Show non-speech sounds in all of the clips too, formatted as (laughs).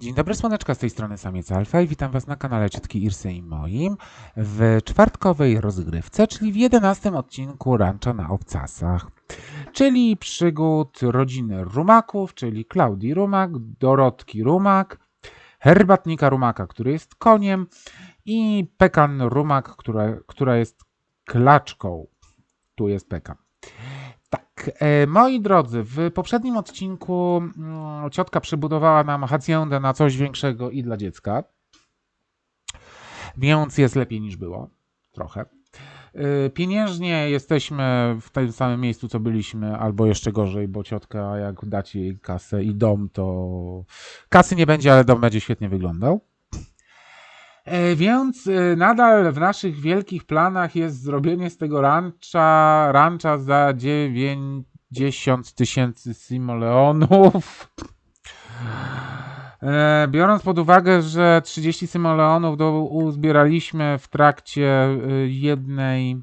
Dzień dobry, słoneczka z tej strony Samiec Alfa i witam Was na kanale Czytki Irsy i moim w czwartkowej rozgrywce, czyli w jedenastym odcinku Rancha na Obcasach, czyli przygód rodziny Rumaków, czyli Klaudii Rumak, Dorotki Rumak, herbatnika Rumaka, który jest koniem i Pekan Rumak, która, która jest klaczką. Tu jest Pekan. Tak, e, moi drodzy, w poprzednim odcinku mm, ciotka przybudowała nam haciendę na coś większego i dla dziecka. Więc jest lepiej niż było. Trochę. E, Pieniężnie jesteśmy w tym samym miejscu, co byliśmy, albo jeszcze gorzej, bo ciotka, jak dacie jej kasę i dom, to kasy nie będzie, ale dom będzie świetnie wyglądał. E, Więc e, nadal w naszych wielkich planach jest zrobienie z tego rancha, rancha za 90 tysięcy simoleonów. E, Biorąc pod uwagę, że 30 simoleonów uzbieraliśmy w trakcie jednej,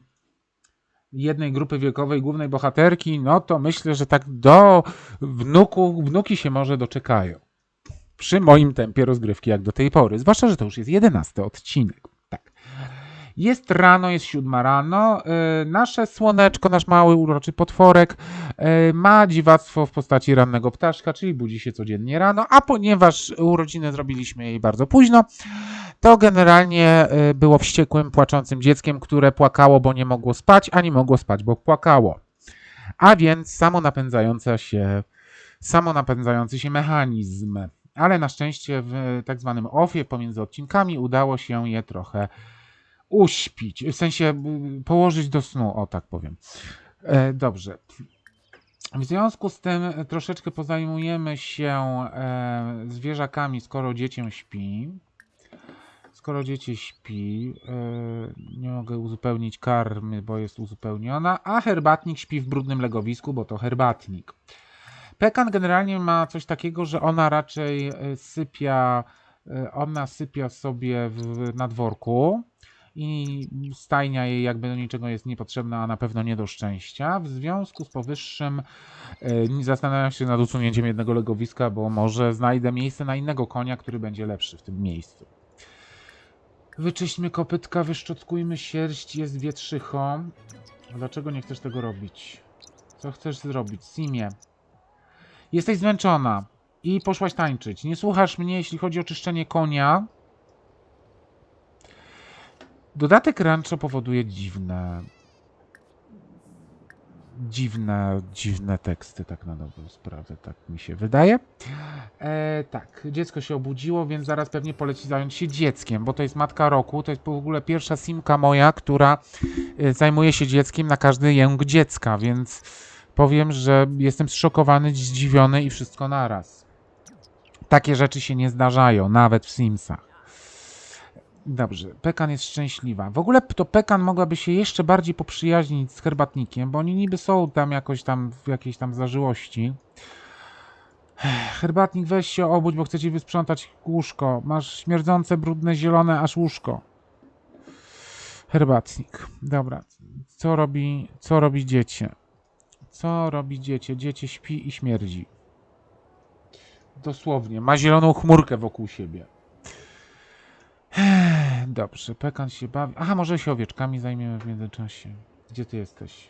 jednej grupy wiekowej głównej bohaterki, no to myślę, że tak do wnuku, wnuki się może doczekają przy moim tempie rozgrywki jak do tej pory. Zwłaszcza, że to już jest jedenasty odcinek. Tak. Jest rano, jest siódma rano. Yy, nasze słoneczko, nasz mały uroczy potworek yy, ma dziwactwo w postaci rannego ptaszka, czyli budzi się codziennie rano, a ponieważ urodziny zrobiliśmy jej bardzo późno, to generalnie yy, było wściekłym, płaczącym dzieckiem, które płakało, bo nie mogło spać, a nie mogło spać, bo płakało. A więc samonapędzająca się, samonapędzający się mechanizm ale na szczęście w tak zwanym offie pomiędzy odcinkami udało się je trochę uśpić, w sensie położyć do snu, o tak powiem. E, dobrze. W związku z tym troszeczkę pozajmujemy się e, zwierzakami, skoro dziecię śpi. Skoro dziecię śpi, e, nie mogę uzupełnić karmy, bo jest uzupełniona, a herbatnik śpi w brudnym legowisku, bo to herbatnik. Pekan generalnie ma coś takiego, że ona raczej e, sypia, e, ona sypia sobie w, na dworku i stajnia jej jakby do niczego jest niepotrzebna, a na pewno nie do szczęścia. W związku z powyższym e, zastanawiam się nad usunięciem jednego legowiska, bo może znajdę miejsce na innego konia, który będzie lepszy w tym miejscu. Wyczyśćmy kopytka, wyszczockujmy sierść, jest wietrzycho. Dlaczego nie chcesz tego robić? Co chcesz zrobić? Simie. Jesteś zmęczona i poszłaś tańczyć. Nie słuchasz mnie, jeśli chodzi o czyszczenie konia. Dodatek rancho powoduje dziwne. Dziwne, dziwne teksty, tak na dobrą sprawę, tak mi się wydaje. E, tak, dziecko się obudziło, więc zaraz pewnie poleci zająć się dzieckiem, bo to jest matka roku. To jest w ogóle pierwsza simka moja, która e, zajmuje się dzieckiem na każdy jęk dziecka, więc powiem, że jestem zszokowany, zdziwiony i wszystko naraz. Takie rzeczy się nie zdarzają, nawet w Simsach. Dobrze, Pekan jest szczęśliwa. W ogóle to Pekan mogłaby się jeszcze bardziej poprzyjaźnić z herbatnikiem, bo oni niby są tam jakoś tam w jakiejś tam zażyłości. Herbatnik, weź się obudź, bo chcę ci wysprzątać łóżko. Masz śmierdzące, brudne, zielone aż łóżko. Herbatnik. Dobra. Co robi, co robi dziecię? Co robi dziecię? Dziecię śpi i śmierdzi. Dosłownie. Ma zieloną chmurkę wokół siebie. Dobrze, Pekan się bawi. Aha, może się owieczkami zajmiemy w międzyczasie. Gdzie ty jesteś?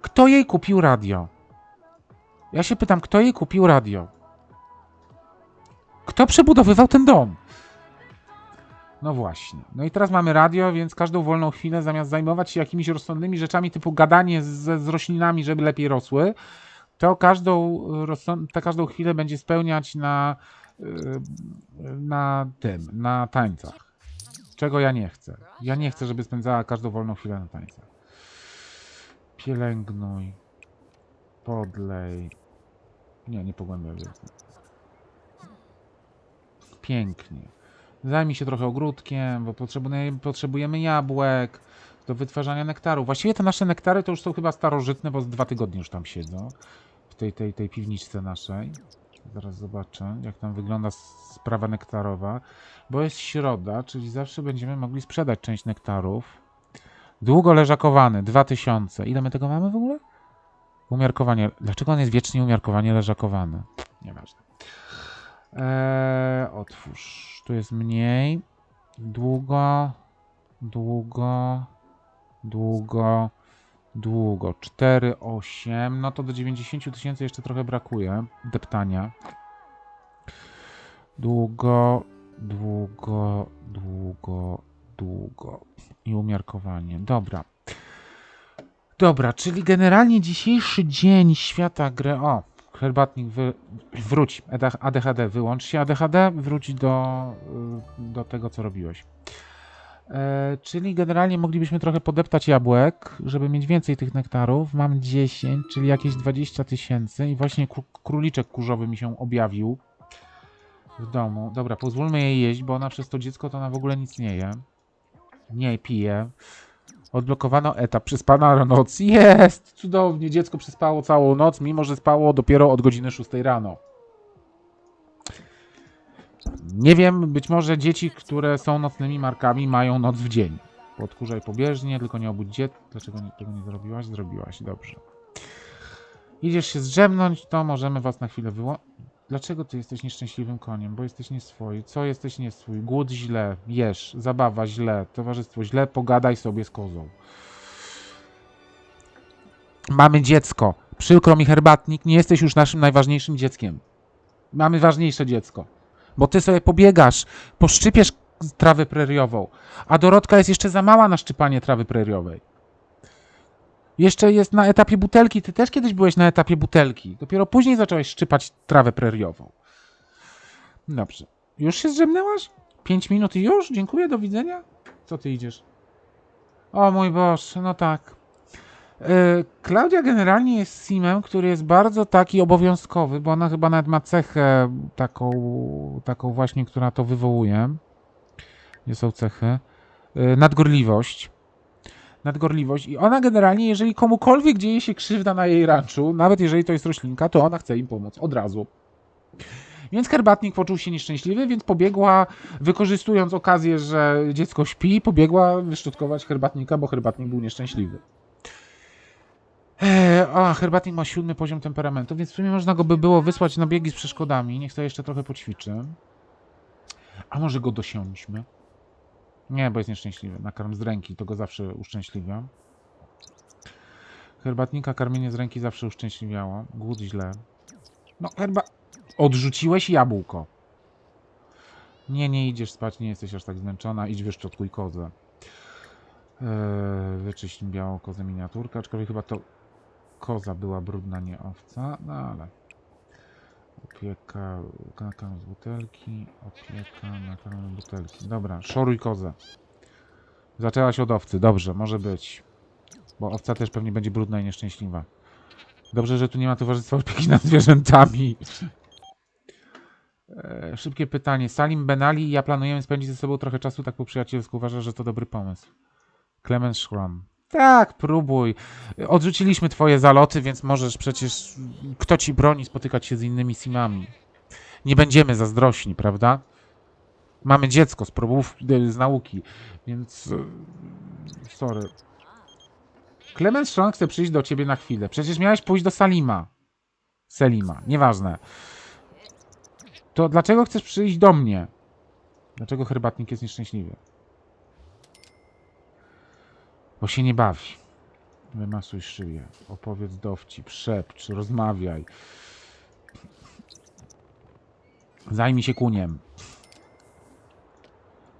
Kto jej kupił radio? Ja się pytam, kto jej kupił radio? Kto przebudowywał ten dom? No właśnie. No i teraz mamy radio, więc każdą wolną chwilę, zamiast zajmować się jakimiś rozsądnymi rzeczami typu gadanie z, z roślinami, żeby lepiej rosły, to każdą, to każdą chwilę będzie spełniać na, yy, na tym, na tańcach. Czego ja nie chcę. Ja nie chcę, żeby spędzała każdą wolną chwilę na tańcach. Pielęgnuj. Podlej. Nie, nie pogłębiam wiedzy. Pięknie. Zajmij się trochę ogródkiem, bo potrzebujemy, jabłek do wytwarzania nektaru. Właściwie te nasze nektary to już są chyba starożytne, bo z dwa tygodnie już tam siedzą. W tej, tej, tej piwniczce naszej. Zaraz zobaczę, jak tam wygląda sprawa nektarowa. Bo jest środa, czyli zawsze będziemy mogli sprzedać część nektarów. Długo leżakowany, 2000. Ile my tego mamy w ogóle? Umiarkowanie. Dlaczego on jest wiecznie umiarkowanie leżakowany? Nieważne. Eee, otwórz. Tu jest mniej. Długo. Długo. Długo. Długo. 4, 8. No to do 90 tysięcy jeszcze trochę brakuje. Deptania. Długo. Długo. Długo. Długo. I umiarkowanie. Dobra. Dobra, czyli generalnie dzisiejszy dzień świata gry. O, herbatnik wy, wróć. ADHD, wyłącz się ADHD, wróć do, y, do tego, co robiłeś. E, czyli generalnie moglibyśmy trochę podeptać jabłek, żeby mieć więcej tych nektarów. Mam 10, czyli jakieś 20 tysięcy i właśnie kró- króliczek kurzowy mi się objawił w domu. Dobra, pozwólmy jej jeść, bo ona przez to dziecko to ona w ogóle nic nie je. Nie pije. Odblokowano etap. Przespana noc. Jest! Cudownie. Dziecko przespało całą noc, mimo że spało dopiero od godziny 6 rano. Nie wiem, być może dzieci, które są nocnymi markami, mają noc w dzień. Podkurzaj pobieżnie, tylko nie obudź dziecka. Dlaczego nie, tego nie zrobiłaś? Zrobiłaś, dobrze. Idziesz się zdrzemnąć, to możemy was na chwilę wyłączyć. Dlaczego ty jesteś nieszczęśliwym koniem? Bo jesteś nieswój. Co jesteś nieswój? Głód źle, jesz, zabawa źle, towarzystwo źle, pogadaj sobie z kozą. Mamy dziecko. Przykro mi herbatnik, nie jesteś już naszym najważniejszym dzieckiem. Mamy ważniejsze dziecko. Bo ty sobie pobiegasz, poszczypiesz trawę preriową, a Dorotka jest jeszcze za mała na szczypanie trawy preriowej. Jeszcze jest na etapie butelki. Ty też kiedyś byłeś na etapie butelki. Dopiero później zacząłeś szczypać trawę preriową. Dobrze. Już się zdrzemnęłaś? Pięć minut i już? Dziękuję, do widzenia. Co ty idziesz? O mój Boże, no tak. Yy, Klaudia generalnie jest simem, który jest bardzo taki obowiązkowy, bo ona chyba nawet ma cechę taką, taką właśnie, która to wywołuje. Gdzie są cechy? Yy, nadgorliwość nadgorliwość i ona generalnie, jeżeli komukolwiek dzieje się krzywda na jej ranczu, nawet jeżeli to jest roślinka, to ona chce im pomóc od razu. Więc herbatnik poczuł się nieszczęśliwy, więc pobiegła, wykorzystując okazję, że dziecko śpi, pobiegła wyszczotkować herbatnika, bo herbatnik był nieszczęśliwy. Eee, a, herbatnik ma siódmy poziom temperamentu, więc w sumie można go by było wysłać na biegi z przeszkodami. Niech to jeszcze trochę poćwiczy. A może go dosiądźmy? Nie, bo jest nieszczęśliwy. Nakarm z ręki, to go zawsze uszczęśliwia. Herbatnika karmienie z ręki zawsze uszczęśliwiało. Głód źle. No, herba... Odrzuciłeś jabłko. Nie, nie idziesz spać, nie jesteś aż tak zmęczona. Idź wyszczotkuj kozę. Eee, wyczyść białą kozę miniaturkę, aczkolwiek chyba to koza była brudna, nie owca. No ale... Opieka, nakarm z butelki, opieka, nakarm z butelki. Dobra, szoruj kozę. Zaczęłaś od owcy, dobrze, może być. Bo owca też pewnie będzie brudna i nieszczęśliwa. Dobrze, że tu nie ma towarzystwa opieki nad zwierzętami. E, szybkie pytanie. Salim Benali i ja planujemy spędzić ze sobą trochę czasu tak po przyjacielsku. Uważa, że to dobry pomysł. Clemens Schramm. Tak, próbuj. Odrzuciliśmy twoje zaloty, więc możesz przecież... Kto ci broni spotykać się z innymi simami? Nie będziemy zazdrośni, prawda? Mamy dziecko z probów z nauki, więc... e, Sorry. Clemens Schramm chce przyjść do ciebie na chwilę. Przecież miałeś pójść do Salima. Selima, nieważne. To dlaczego chcesz przyjść do mnie? Dlaczego herbatnik jest nieszczęśliwy? Bo się nie bawi. Wymasuj szyję. Opowiedz dowcip, szepcz, rozmawiaj. Zajmij się kuniem.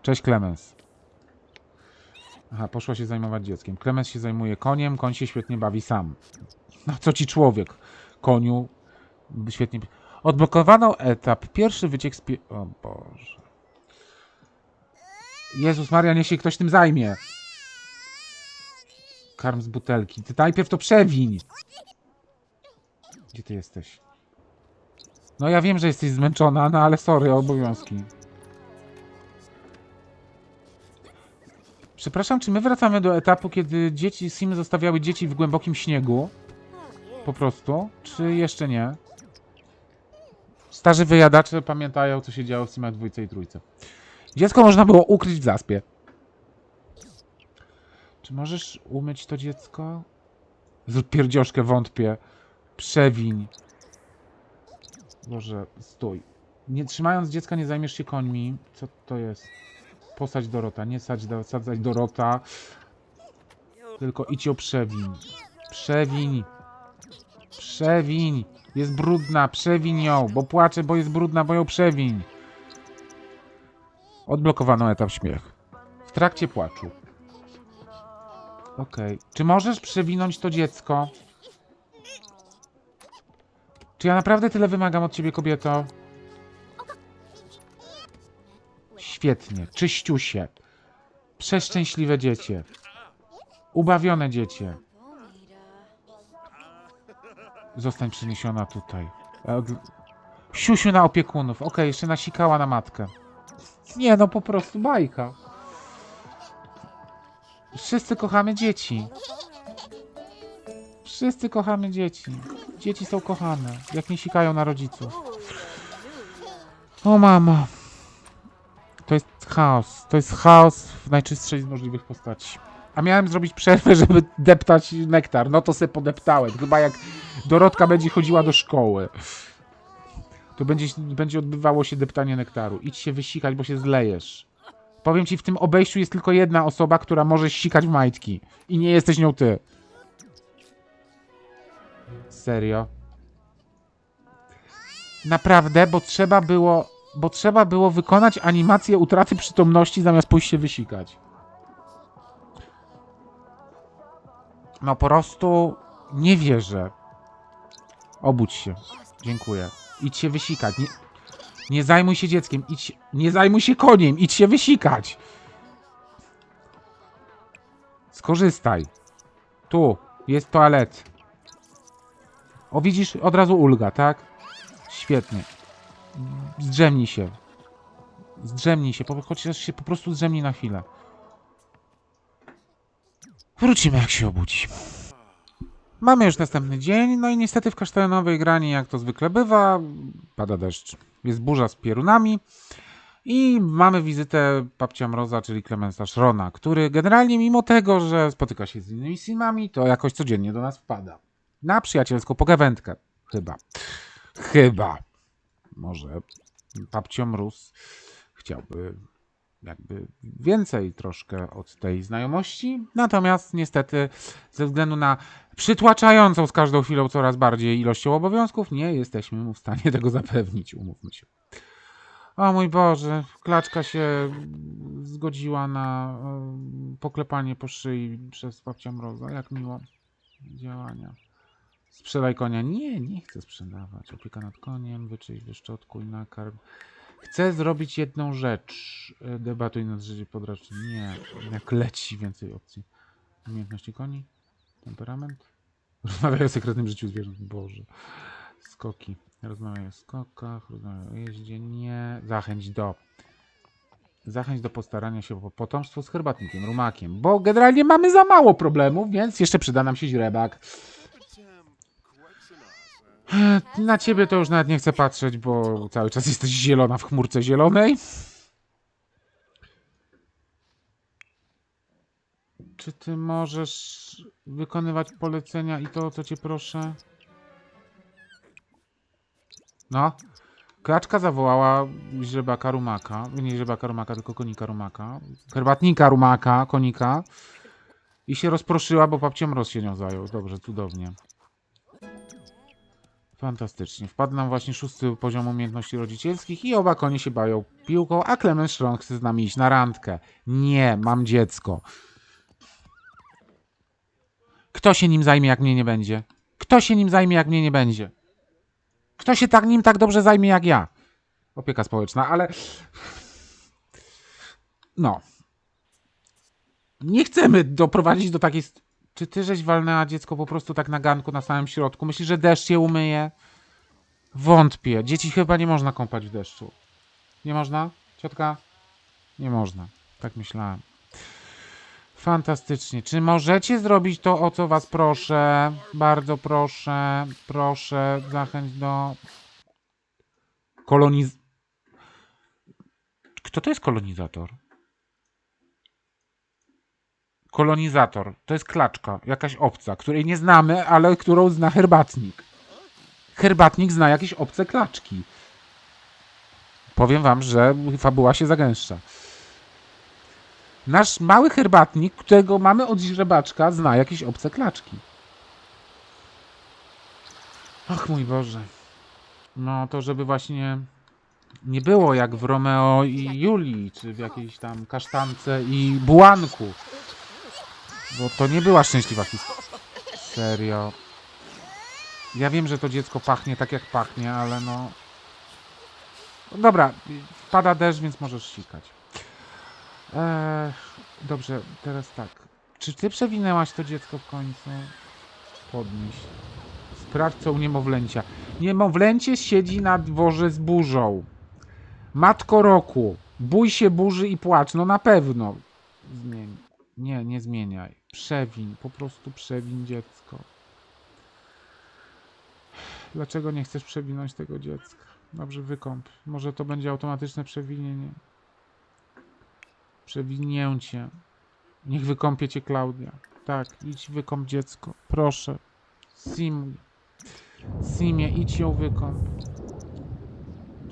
Cześć, Klemens. Aha, poszła się zajmować dzieckiem. Klemens się zajmuje koniem, koń się świetnie bawi sam. No co ci człowiek? Koniu świetnie... Odblokowano etap. Pierwszy wyciek z pie... O Boże. Jezus Maria, niech się ktoś tym zajmie. Karm z butelki. Ty najpierw to przewiń. Gdzie ty jesteś? No ja wiem, że jesteś zmęczona, no ale sorry, obowiązki. Przepraszam, czy my wracamy do etapu, kiedy dzieci Sim zostawiały dzieci w głębokim śniegu? Po prostu? Czy jeszcze nie? Starzy wyjadacze pamiętają, co się działo w Simach dwójce i trójce. Dziecko można było ukryć w zaspie. Czy możesz umyć to dziecko? Zrób pierdzioszkę, wątpię. Przewiń. Boże, stój. Nie trzymając dziecka nie zajmiesz się końmi. Co to jest? Posadź Dorota, nie sadź, do- Dorota. Tylko idź ją przewiń. Przewiń. Przewiń. Jest brudna, przewiń ją, bo płacze, bo jest brudna, bo ją przewiń. Odblokowano etap śmiech. W trakcie płaczu. Okej. Czy możesz przewinąć to dziecko? Czy ja naprawdę tyle wymagam od ciebie, kobieto? Świetnie. Czyściusie. Przeszczęśliwe dziecię. Ubawione dziecię. Zostań przeniesiona tutaj. E, Siusiu na opiekunów. Okej, jeszcze nasikała na matkę. Nie, no po prostu bajka. Wszyscy kochamy dzieci. Wszyscy kochamy dzieci. Dzieci są kochane, jak nie sikają na rodziców. O mamo. To jest chaos. To jest chaos w najczystszej z możliwych postaci. A miałem zrobić przerwę, (laughs) żeby deptać nektar. No to se podeptałem. Chyba jak Dorotka będzie chodziła do szkoły. To będzie, będzie odbywało się deptanie nektaru. Idź się wysikać, bo się zlejesz. Powiem ci, w tym obejściu jest tylko jedna osoba, która może sikać w majtki. I nie jesteś nią ty. Serio? Naprawdę, bo trzeba było, bo trzeba było wykonać animację utraty przytomności zamiast pójść się wysikać. No po prostu nie wierzę. Obudź się. Dziękuję. Idź się wysikać. Nie, nie zajmuj się dzieckiem. Idź, nie zajmuj się koniem. Idź się wysikać. Skorzystaj. Tu jest toalet. O, widzisz, od razu ulga, tak? Świetnie. Zdrzemnij się. Zdrzemnij się, chociaż się po prostu zdrzemnij na chwilę. Wrócimy, jak się obudzi. Mamy już następny dzień, no i niestety w kasztanowej grani, jak to zwykle bywa, pada deszcz. Jest burza z piorunami i mamy wizytę babcia Mroza, czyli Klemensa Szrona, który generalnie mimo tego, że spotyka się z innymi simami, to jakoś codziennie do nas wpada. Na przyjacielską pogawędkę. Chyba. Chyba. Może babcio Mróz chciałby jakby więcej troszkę od tej znajomości. Natomiast niestety ze względu na przytłaczającą z każdą chwilą coraz bardziej ilością obowiązków, nie jesteśmy mu w stanie tego zapewnić, umówmy się. O mój Boże, klaczka się zgodziła na poklepanie po szyi przez babcia Mroza. Jak miło działania. Sprzedaj konia. Nie, nie chcę sprzedawać. Opieka nad koniem, wyczyść, wyszczotkuj, nakarm. Chcę zrobić jedną rzecz. E, Debatuj nad życiem podracznym. Nie, jak leci więcej opcji. Umiejętności koni, temperament. (laughs) Rozmawiaj o sekretnym życiu zwierząt. Boże. Skoki. Rozmawiaj o skokach, rozmawiaj o jeździe. Nie. Zachęć do. Zachęć do postarania się o potomstwo z herbatnikiem, rumakiem. Bo generalnie mamy za mało problemów, więc jeszcze przyda nam się źrebak. Na ciebie to już nawet nie chcę patrzeć, bo cały czas jesteś zielona w chmurce zielonej. Czy ty możesz wykonywać polecenia i to, o co cię proszę? No. Klaczka zawołała źrebaka rumaka. Nie źrebaka rumaka, tylko konika rumaka. Herbatnika rumaka, konika. I się rozproszyła, bo babcia mroz się nią zajął. Dobrze, cudownie. Fantastycznie. Wpadł nam właśnie szósty poziom umiejętności rodzicielskich i oba konie się bają piłką, a Clemens Strong chce z nami iść na randkę. Nie, mam dziecko. Kto się nim zajmie, jak mnie nie będzie? Kto się nim zajmie, jak mnie nie będzie? Kto się tak nim tak dobrze zajmie, jak ja? Opieka społeczna, ale... No. Nie chcemy doprowadzić do takiej... Czy ty żeś walnęła dziecko po prostu tak na ganku na samym środku? Myślisz, że deszcz je umyje? Wątpię. Dzieci chyba nie można kąpać w deszczu. Nie można? Ciotka? Nie można. Tak myślałem. Fantastycznie. Czy możecie zrobić to, o co was proszę? Bardzo proszę. Proszę. Zachęć do... Koloniz... Kto to jest kolonizator? Kolonizator. To jest klaczka. Jakaś obca, której nie znamy, ale którą zna herbatnik. Herbatnik zna jakieś obce klaczki. powiem wam, że fabuła się zagęszcza. Nasz mały herbatnik, którego mamy od źrebaczka, zna jakieś obce klaczki. Ach mój Boże. No to żeby właśnie nie było jak w Romeo i Julii, czy w jakiejś tam kasztance i bułanku. Bo to nie była szczęśliwa historia. Serio. Ja wiem, że to dziecko pachnie tak jak pachnie, ale no... no Dobra, pada deszcz, więc możesz sikać. Eee, dobrze, teraz tak. Czy ty przewinęłaś to dziecko w końcu? Podnieś. U niemowlęcia. Niemowlęcie siedzi na dworze z burzą. Matko roku. Bój się burzy i płacz. No na pewno. Zmień. Nie, nie zmieniaj. Przewiń. Po prostu przewiń dziecko. Dlaczego nie chcesz przewinąć tego dziecka? Dobrze, wykąp. Może to będzie automatyczne przewinienie. Przewinięcie. Niech wykąpie cię Klaudia. Tak, idź wykąp dziecko. Proszę. Simuj. Simie, idź ją wykąp.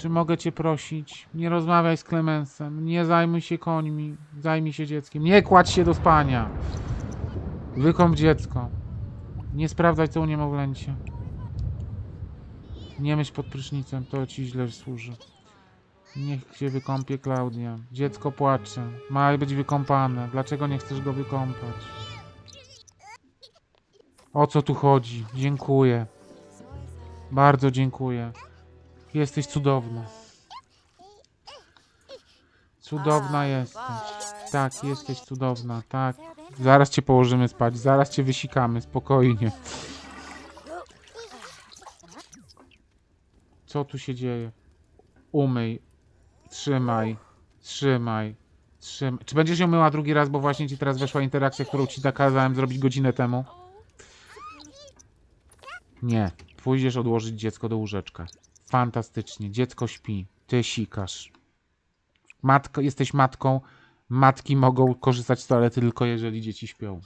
Czy mogę cię prosić? Nie rozmawiaj z Klemensem. Nie zajmuj się końmi. Zajmij się dzieckiem. Nie kładź się do spania. Wykąp dziecko. Nie sprawdzaj co u niemowlęcia. Nie myśl pod prysznicem, to ci źle służy. Niech się wykąpie Klaudia. Dziecko płacze. Ma być wykąpane. Dlaczego nie chcesz go wykąpać? O co tu chodzi? Dziękuję. Bardzo dziękuję. Jesteś cudowna. Cudowna jesteś. Tak, jesteś cudowna, tak. Zaraz cię położymy spać, zaraz cię wysikamy, spokojnie. Co tu się dzieje? Umyj. Trzymaj. Trzymaj. Trzymaj. Czy będziesz ją myła drugi raz, bo właśnie ci teraz weszła interakcja, którą ci nakazałem zrobić godzinę temu? Nie. Pójdziesz odłożyć dziecko do łóżeczka. Fantastycznie. Dziecko śpi. Ty sikasz. Matko, jesteś matką. Matki mogą korzystać z toalety tylko jeżeli dzieci śpią.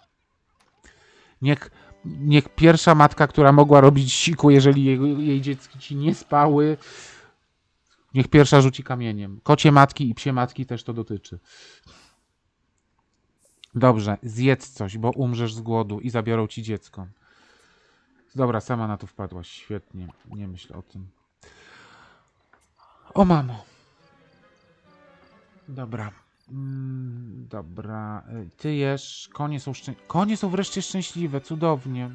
Niech, niech pierwsza matka, która mogła robić siku, jeżeli jej, jej dzieci nie spały, niech pierwsza rzuci kamieniem. Kocie matki i psie matki też to dotyczy. Dobrze, zjedz coś, bo umrzesz z głodu i zabiorą ci dziecko. Dobra, sama na to wpadłaś. Świetnie. Nie myśl o tym. O mamo. Dobra. Mm, dobra. Y, Ty jesz. Konie są szczę... Konie są wreszcie szczęśliwe. Cudownie.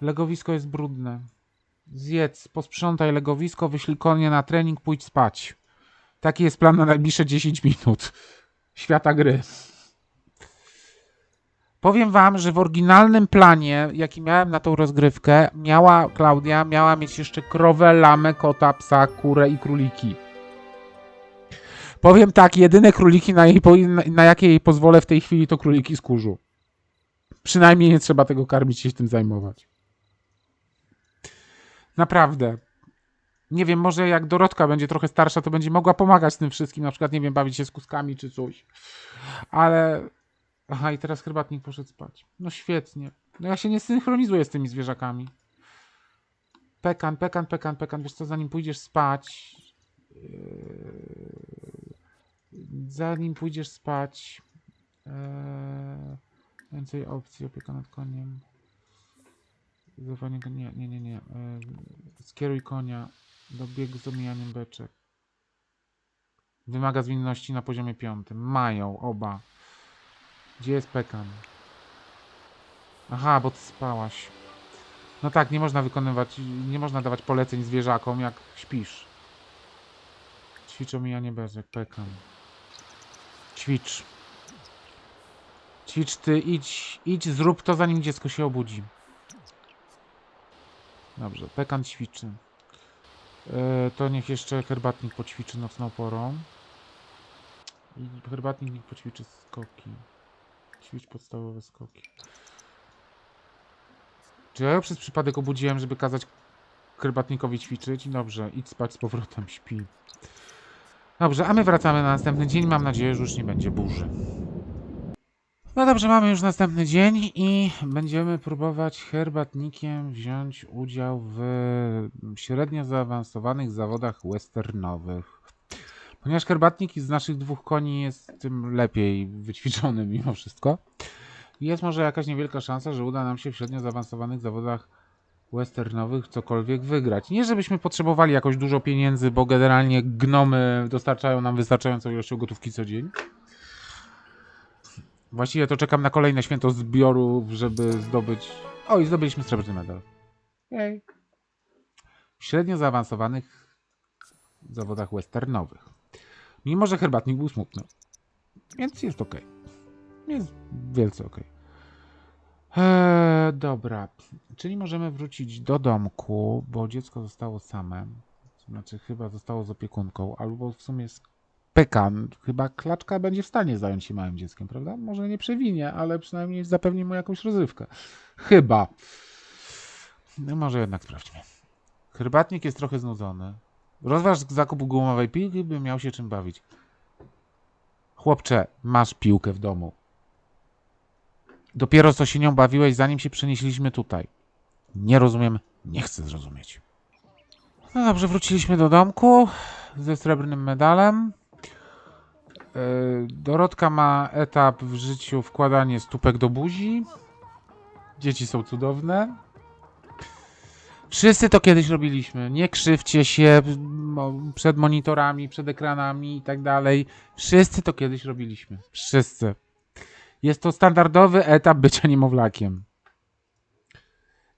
Legowisko jest brudne. Zjedz, posprzątaj legowisko, wyślij konie na trening, pójdź spać. Taki jest plan na najbliższe 10 minut. Świata gry. Powiem wam, że w oryginalnym planie, jaki miałem na tą rozgrywkę, miała Klaudia, miała mieć jeszcze krowę, lamę, kota, psa, kurę i króliki. Powiem tak, jedyne króliki, na, jej, na jakie jej pozwolę w tej chwili, to króliki z kurzu. Przynajmniej nie trzeba tego karmić i się tym zajmować. Naprawdę. Nie wiem, może jak Dorotka będzie trochę starsza, to będzie mogła pomagać tym wszystkim, na przykład, nie wiem, bawić się z kuskami czy coś. Ale Aha, i teraz herbatnik poszedł spać. No świetnie. No ja się nie synchronizuję z tymi zwierzakami. Pekan, pekan, pekan, pekan. Wiesz co, zanim pójdziesz spać... Yy, zanim pójdziesz spać... Yy, więcej opcji, opieka nad koniem. Zawanie go, nie, nie, nie, nie. Yy, skieruj konia do biegu z omijaniem beczek. Wymaga zwinności na poziomie piątym. Mają oba. Gdzie jest Pekan? Aha, bo ty spałaś. No tak, nie można wykonywać, nie można dawać poleceń zwierzakom, jak śpisz. Ćwicz omijanie bezek, Pekan. Ćwicz. Ćwicz ty, idź, idź, zrób to, zanim dziecko się obudzi. Dobrze, Pekan ćwiczy. E, to niech jeszcze herbatnik poćwiczy nocną porą. I herbatnik niech poćwiczy skoki. Ćwicz podstawowe skoki. Czy ja przez przypadek obudziłem, żeby kazać herbatnikowi ćwiczyć? Dobrze, idź spać z powrotem, śpi. Dobrze, a my wracamy na następny dzień. Mam nadzieję, że już nie będzie burzy. No dobrze, mamy już następny dzień i będziemy próbować herbatnikiem wziąć udział w średnio zaawansowanych zawodach westernowych. Ponieważ herbatnik z naszych dwóch koni jest tym lepiej wyćwiczony mimo wszystko. Jest może jakaś niewielka szansa, że uda nam się w średnio zaawansowanych zawodach westernowych cokolwiek wygrać. Nie żebyśmy potrzebowali jakoś dużo pieniędzy, bo generalnie gnomy dostarczają nam wystarczającą ilością gotówki co dzień. Właściwie to czekam na kolejne święto zbiorów, żeby zdobyć... O, i zdobyliśmy srebrny medal. Jej. W średnio zaawansowanych zawodach westernowych. Mimo, że herbatnik był smutny. Więc jest ok. Jest wielce ok. Eee, dobra. Czyli możemy wrócić do domku, bo dziecko zostało same. Znaczy chyba zostało z opiekunką, albo w sumie z Pykan. Chyba klaczka będzie w stanie zająć się małym dzieckiem, prawda? Może nie przewinie, ale przynajmniej zapewni mu jakąś rozrywkę. Chyba. No może jednak sprawdźmy. Herbatnik jest trochę znudzony. Rozważ zakup gumowej piłki, by miał się czym bawić. Chłopcze, masz piłkę w domu. Dopiero co się nią bawiłeś, zanim się przenieśliśmy tutaj. Nie rozumiem, nie chcę zrozumieć. No dobrze, wróciliśmy do domku ze srebrnym medalem. Yy, Dorotka ma etap w życiu wkładanie stópek do buzi. Dzieci są cudowne. Wszyscy to kiedyś robiliśmy. Nie krzywcie się przed monitorami, przed ekranami i tak dalej. Wszyscy to kiedyś robiliśmy. Wszyscy. Jest to standardowy etap bycia niemowlakiem.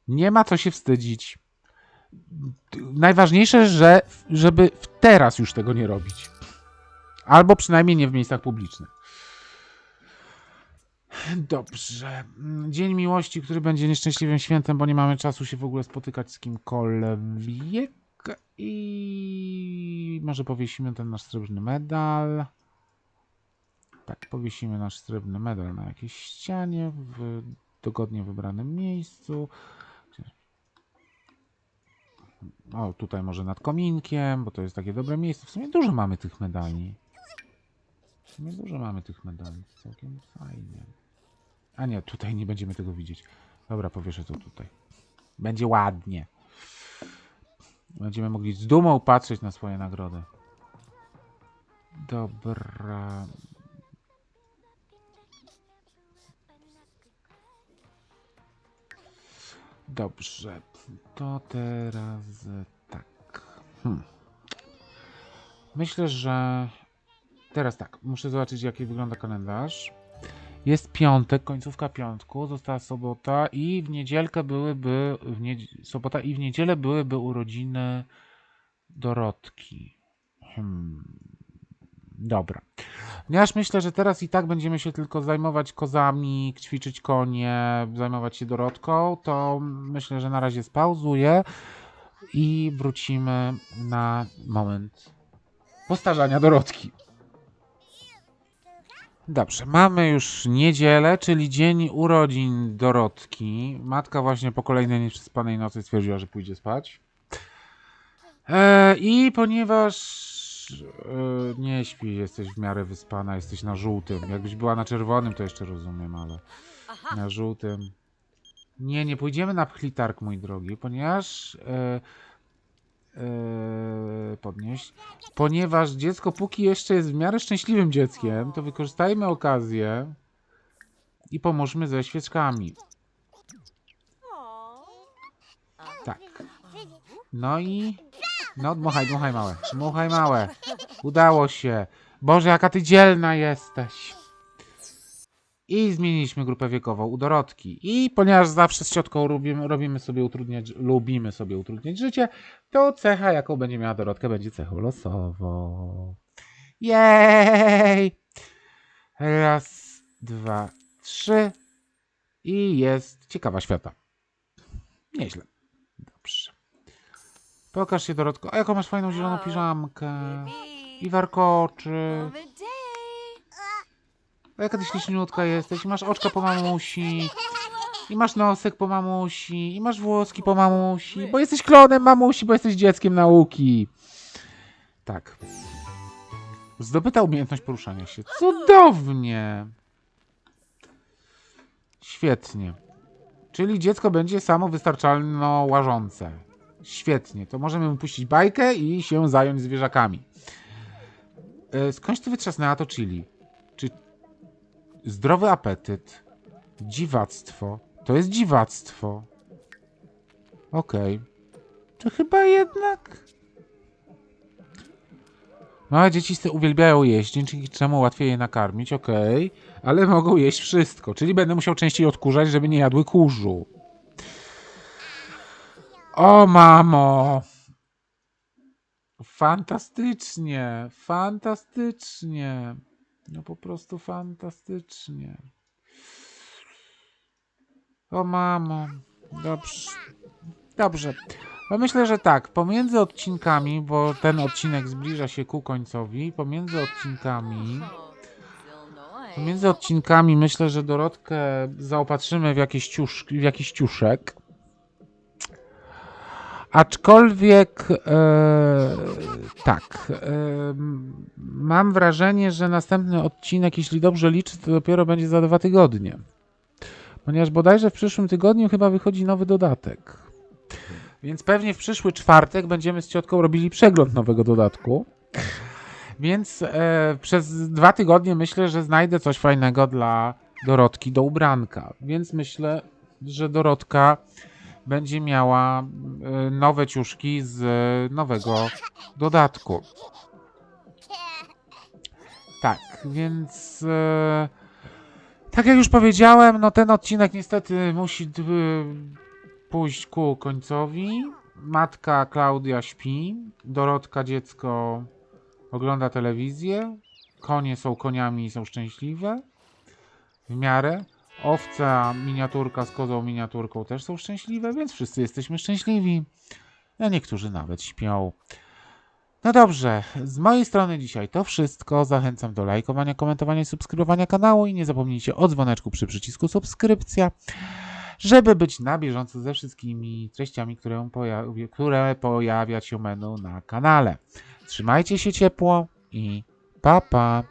Nie ma co się wstydzić. Najważniejsze, że żeby teraz już tego nie robić. Albo przynajmniej nie w miejscach publicznych. Dobrze. Dzień miłości, który będzie nieszczęśliwym świętem, bo nie mamy czasu się w ogóle spotykać z kimkolwiek. I może powiesimy ten nasz srebrny medal. Tak, powiesimy nasz srebrny medal na jakiejś ścianie w dogodnie wybranym miejscu. O, tutaj może nad kominkiem, bo to jest takie dobre miejsce. W sumie dużo mamy tych medali. W sumie dużo mamy tych medali. Całkiem fajnie. A nie, tutaj nie będziemy tego widzieć. Dobra, powieszę to tutaj. Będzie ładnie. Będziemy mogli z dumą patrzeć na swoje nagrody. Dobra. Dobrze. To teraz tak. Hmm. Myślę, że teraz tak. Muszę zobaczyć, jaki wygląda kalendarz. Jest piątek, końcówka piątku, została sobota i w niedzielkę byłyby, w sobota i w niedzielę byłyby urodziny Dorotki. Hmm. Dobra. Ponieważ myślę, że teraz i tak będziemy się tylko zajmować kozami, ćwiczyć konie, zajmować się Dorotką, to myślę, że na razie spauzuję i wrócimy na moment postarzania Dorotki. Dobrze, mamy już niedzielę, czyli dzień urodzin Dorotki. Matka właśnie po kolejnej nieprzespanej nocy stwierdziła, że pójdzie spać. E, I ponieważ e, nie śpi, jesteś w miarę wyspana, jesteś na żółtym. Jakbyś była na czerwonym, to jeszcze rozumiem, ale na żółtym. Nie, nie pójdziemy na pchlitarg, mój drogi, ponieważ e, e, podnieść. Ponieważ dziecko póki jeszcze jest w miarę szczęśliwym dzieckiem, to wykorzystajmy okazję i pomóżmy ze świeczkami. Tak. No i... No, dmuchaj, dmuchaj małe. Dmuchaj małe. Udało się. Boże, jaka ty dzielna jesteś. I zmieniliśmy grupę wiekową u Dorotki. I ponieważ zawsze z ciotką robimy, robimy sobie utrudniać, lubimy sobie utrudniać życie, to cecha, jaką będzie miała Dorotka, będzie cechą losową. Jej! Raz, dwa, trzy. I jest ciekawa świata. Nieźle. Dobrze. Pokaż się, Dorotko. A jaką masz fajną zieloną piżamkę. I warkoczy. Jaka ty śliczniutka jesteś. I masz oczka po mamusi. I masz nosek po mamusi. I masz włoski po mamusi. Bo jesteś klonem mamusi, bo jesteś dzieckiem nauki. Tak. Zdobyta umiejętność poruszania się. Cudownie. Świetnie. Czyli dziecko będzie samowystarczalno łażące. Świetnie. To możemy mu puścić bajkę i się zająć zwierzakami. E, skądś ty wytrzasnęła to chili? Czy zdrowy apetyt? Dziwactwo. To jest dziwactwo. Okej. Czy chyba jednak... Małe dzieci uwielbiają jeść, dzięki czemu łatwiej je nakarmić, okej. Ale mogą jeść wszystko, czyli będę musiał częściej odkurzać, żeby nie jadły kurzu. O mamo! Fantastycznie, fantastycznie. No po prostu fantastycznie. O mamo, dobrze. Dobrze. No myślę, że tak, pomiędzy odcinkami, bo ten odcinek zbliża się ku końcowi, pomiędzy odcinkami, pomiędzy odcinkami myślę, że Dorotkę zaopatrzymy w jakiś, ciusz, w jakiś ciuszek. Aczkolwiek e, tak, e, mam wrażenie, że następny odcinek, jeśli dobrze liczę, to dopiero będzie za dwa tygodnie. Ponieważ bodajże w przyszłym tygodniu chyba wychodzi nowy dodatek. Więc pewnie w przyszły czwartek będziemy z ciotką robili przegląd nowego dodatku. Więc e, przez dwa tygodnie myślę, że znajdę coś fajnego dla Dorotki do ubranka. Więc myślę, że Dorotka będzie miała e, nowe ciuszki z nowego dodatku. Tak, więc e, tak jak już powiedziałem, no ten odcinek niestety musi pójść ku końcowi. Matka Klaudia śpi, Dorotka dziecko ogląda telewizję, konie są koniami i są szczęśliwe w miarę. Owca, miniaturka z kozą miniaturką też są szczęśliwe, więc wszyscy jesteśmy szczęśliwi. A niektórzy nawet śpią. No dobrze, z mojej strony dzisiaj to wszystko. Zachęcam do lajkowania, komentowania i subskrybowania kanału i nie zapomnijcie o dzwoneczku przy przycisku subskrypcja, żeby być na bieżąco ze wszystkimi treściami, które, pojawi- które pojawiać się będą na kanale. Trzymajcie się ciepło i pa pa!